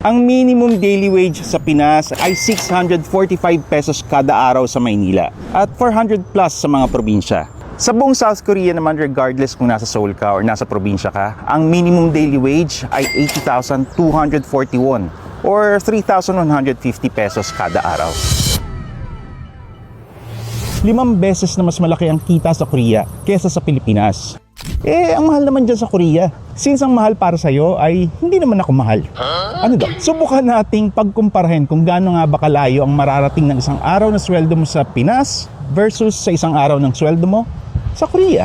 Ang minimum daily wage sa Pinas ay 645 pesos kada araw sa Maynila at 400 plus sa mga probinsya. Sa buong South Korea naman regardless kung nasa Seoul ka or nasa probinsya ka, ang minimum daily wage ay 80,241 or 3,150 pesos kada araw. Limang beses na mas malaki ang kita sa Korea kesa sa Pilipinas. Eh, ang mahal naman dyan sa Korea. Since ang mahal para sa'yo ay hindi naman ako mahal. Ano daw? Subukan nating pagkumparahin kung gaano nga ba kalayo ang mararating ng isang araw na sweldo mo sa Pinas versus sa isang araw ng sweldo mo sa Korea.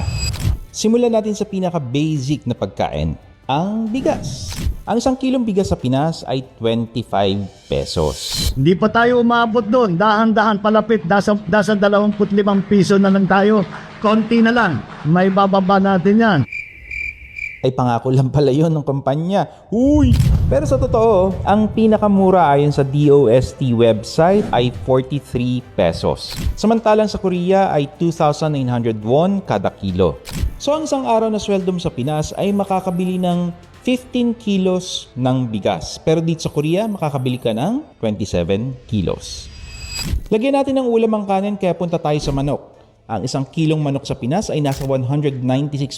Simulan natin sa pinaka-basic na pagkain, ang bigas. Ang isang kilong bigas sa Pinas ay 25 pesos. Hindi pa tayo umabot doon. Dahan-dahan palapit. Dasa, dasa 25 piso na lang tayo. Konti na lang. May bababa natin yan. Ay pangako lang pala yun ng kumpanya. Huy! Pero sa totoo, ang pinakamura ayon sa DOST website ay 43 pesos. Samantalang sa Korea ay 2,900 won kada kilo. So ang isang araw na sweldo mo sa Pinas ay makakabili ng 15 kilos ng bigas. Pero dito sa Korea, makakabili ka ng 27 kilos. Lagyan natin ng ulam ang kanin kaya punta tayo sa manok. Ang isang kilong manok sa Pinas ay nasa 196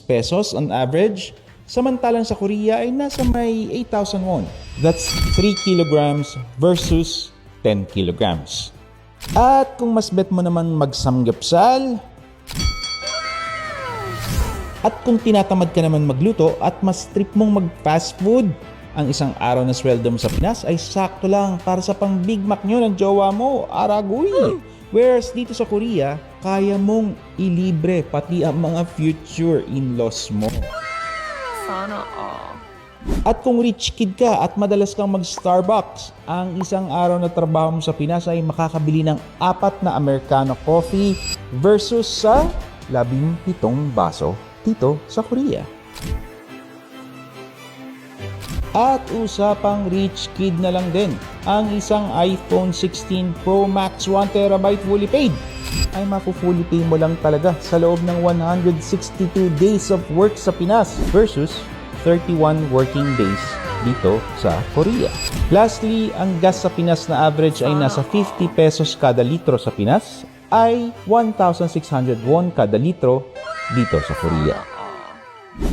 pesos on average, samantalang sa Korea ay nasa may 8,000 won. That's 3 kilograms versus 10 kilograms. At kung mas bet mo naman magsamgyupsal, at kung tinatamad ka naman magluto at mas trip mong mag-fast food, ang isang araw na sweldo mo sa Pinas ay sakto lang para sa pang Big Mac nyo ng jowa mo, aragoy. Whereas dito sa Korea, kaya mong ilibre pati ang mga future in-laws mo. Sana all. At kung rich kid ka at madalas kang mag-Starbucks, ang isang araw na trabaho mo sa Pinas ay makakabili ng apat na Americano coffee versus sa labing pitong baso dito sa Korea. At usapang rich kid na lang din, ang isang iPhone 16 Pro Max 1TB fully paid ay mapu-fully pay mo lang talaga sa loob ng 162 days of work sa Pinas versus 31 working days dito sa Korea. Lastly, ang gas sa Pinas na average ay nasa 50 pesos kada litro sa Pinas ay 1,600 won kada litro dito sa Korea.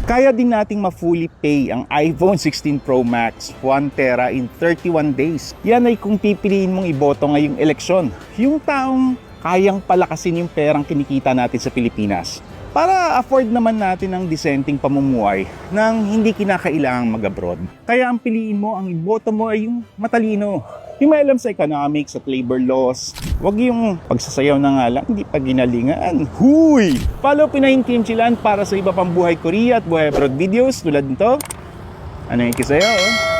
Kaya din nating ma-fully pay ang iPhone 16 Pro Max 1 tera in 31 days. Yan ay kung pipiliin mong iboto ngayong eleksyon. Yung taong kayang palakasin yung perang kinikita natin sa Pilipinas para afford naman natin ang disenteng pamumuhay nang hindi kinakailangang mag-abroad. Kaya ang piliin mo, ang iboto mo ay yung matalino. Yung may alam sa economics at labor laws. Huwag yung pagsasayaw na nga lang, hindi pa ginalingan. Huy! Follow Pinahin Kimchilan para sa iba pang buhay Korea at buhay abroad videos tulad nito. Ano yung kisayaw? Oh?